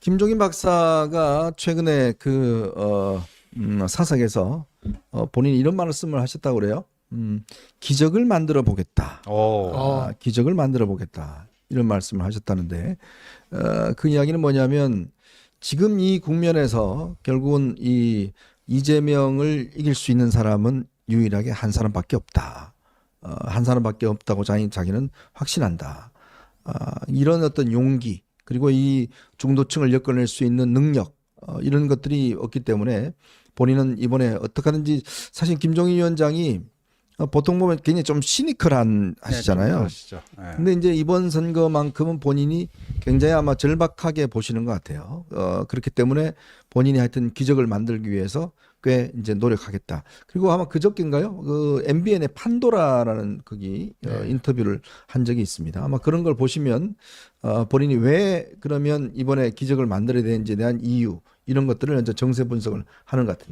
김종인 박사가 최근에 그 어, 음, 사석에서 어, 본인이 이런 말씀을 하셨다고 그래요. 음, 기적을 만들어 보겠다. 오. 아, 기적을 만들어 보겠다. 이런 말씀을 하셨다는데 어, 그 이야기는 뭐냐면 지금 이 국면에서 결국은 이 이재명을 이길 수 있는 사람은 유일하게 한 사람밖에 없다. 어, 한 사람밖에 없다고 자기, 자기는 확신한다. 아, 이런 어떤 용기 그리고 이 중도층을 엮어낼 수 있는 능력 어, 이런 것들이 없기 때문에 본인은 이번에 어떻게 하든지 사실 김종인 위원장이 어, 보통 보면 굉장히 좀 시니컬한 하시잖아요. 그러시죠. 네. 근데 이제 이번 선거만큼은 본인이 굉장히 아마 절박하게 보시는 것 같아요. 어, 그렇기 때문에 본인이 하여튼 기적을 만들기 위해서 꽤 이제 노력하겠다. 그리고 아마 그저께인가요? 그 MBN의 판도라라는 거기 어, 인터뷰를 한 적이 있습니다. 아마 그런 걸 보시면 어, 본인이 왜 그러면 이번에 기적을 만들어야 되는지에 대한 이유 이런 것들을 이제 정세 분석을 하는 것 같은데.